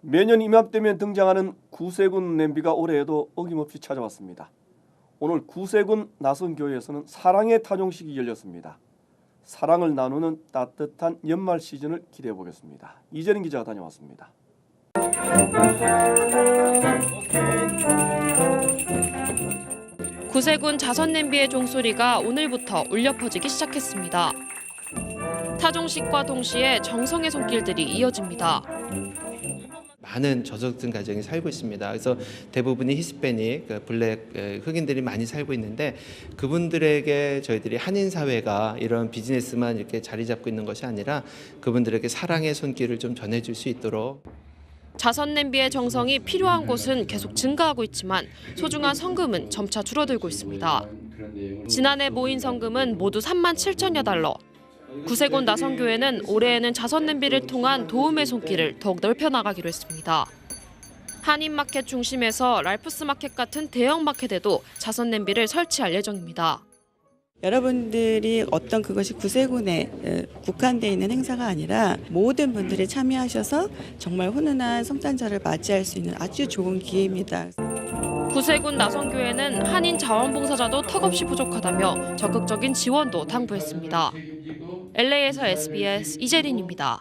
매년 이맘때면 등장하는 구세군 냄비가 올해에도 어김없이 찾아왔습니다. 오늘 구세군 나선교회에서는 사랑의 타종식이 열렸습니다. 사랑을 나누는 따뜻한 연말 시즌을 기대해 보겠습니다. 이재린 기자가 다녀왔습니다. 구세군 자선 냄비의 종소리가 오늘부터 울려 퍼지기 시작했습니다. 타종식과 동시에 정성의 손길들이 이어집니다. 많은 저소득층 가정이 살고 있습니다. 그래서 대부분이 히스패닉, 그 블랙 에, 흑인들이 많이 살고 있는데 그분들에게 저희들이 한인 사회가 이런 비즈니스만 이렇게 자리 잡고 있는 것이 아니라 그분들에게 사랑의 손길을 좀 전해줄 수 있도록 자선 냄비의 정성이 필요한 곳은 계속 증가하고 있지만 소중한 성금은 점차 줄어들고 있습니다. 지난해 모인 성금은 모두 3만 7천여 달러. 구세군 나선교회는 올해에는 자선 냄비를 통한 도움의 손길을 더욱 넓혀 나가기로 했습니다. 한인마켓 중심에서 랄프스 마켓 같은 대형 마켓에도 자선 냄비를 설치할 예정입니다. 여러분들이 어떤 그것이 구세군에 에, 국한되어 있는 행사가 아니라 모든 분들이 참여하셔서 정말 훈훈한 성탄절을 맞이할 수 있는 아주 좋은 기회입니다. 구세군 나선교회는 한인 자원봉사자도 턱없이 부족하다며 적극적인 지원도 당부했습니다. LA에서 SBS 이재린입니다.